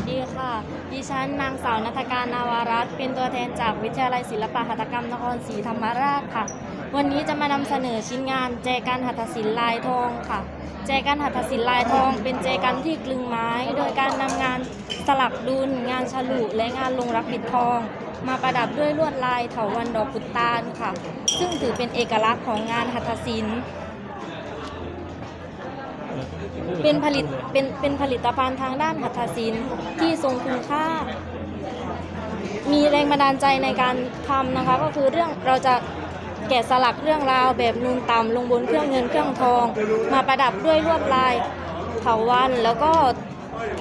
สดีค่ะ ดิฉันนางสาวนัฐการนาวารัตน์เป็นตัวแทนจากวิทยาลัยศิลปะหัตถกรรมนครศรีธรรมราชค่ะ วันนี้จะมานำเสนอชิ้นงานแจกันหัตถศิลป์ลายทองค่ะ แจกันหัตถศิลป์ลายทอง เป็นแจกันที่กลึงไม้ โดยการนำงานสลักดุลงานฉลุและงานลงรักปิดทอง มาประดับด้วยลวดลายเถาวัลย์ดอกพุตาลค่ะ ซึ่งถือเป็นเอกลักษณ์ของงานหัตถศิลป์ เป็นผลิตเป็นเป็นผลิตภัณฑ์ทางด้านหัตถศิลป์ที่ทรงคุณค่า มีแรงบันดาลใจในการทำนะคะ ก็คือเรื่องเราจะแกะสลักเรื่องราวแบบนูนต่ำลงบนเครื่องเงินเครื่องทอง มาประดับด้วยลวดลายเถาวัลย์แล้วก็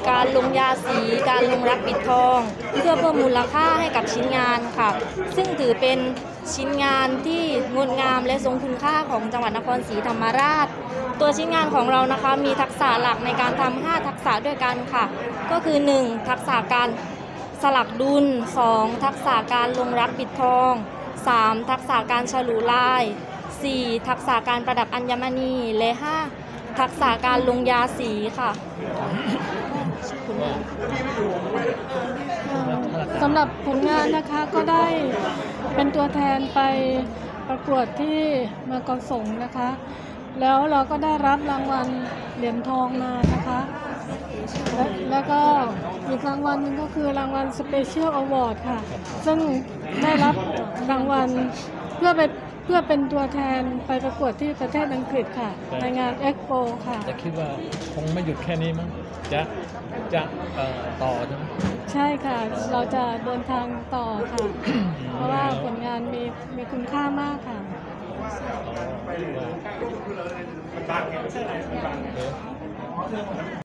การลงยาสีการลงรักปิดทอง เพื่อเพิ่มมูลค่าให้กับชิ้นงานค่ะ ซึ่งถือเป็นชิ้นงานที่งดงามและทรงคุณค่าของจังหวัดนครศรีธรรมราช ตัวชิ้นงานของเรานะคะมีทักษะหลักในการทำ5ทักษะด้วยกันค่ะ ก็คือ 1. ทักษะการสลักดุล 2. ทักษะการลงรักปิดทอง 3. ทักษะการฉลุลาย 4. ทักษะการประดับอัญมณีและ 5. ทักษะการลงยาสีค่ะ สำหรับผลงานนะคะก็ได้เป็นตัวแทนไปประกวดที่เมืองกองสงนะคะ แล้วเราก็ได้รับรางวัลเหรียญทองมานะคะและแล้วก็อีกรางวัลหนึงก็คือรางวัล Special Award ค่ะ ซึ่งได้รับรางวัล เพื่อไปเพื่อเป็นตัวแทนไปประกวดที่ประเทศอังกฤษค่ะ ในงาน Expo ค่ะจะคิดว่าคงไม่หยุดแค่นี้มั้งจะจะเอ่อต่อใช่ไหม ใช่ค่ะ เราจะเดินทางต่อค่ะ เพราะว่าผลงานมีมีคุณค่ามากค่ะ อ๋อว่า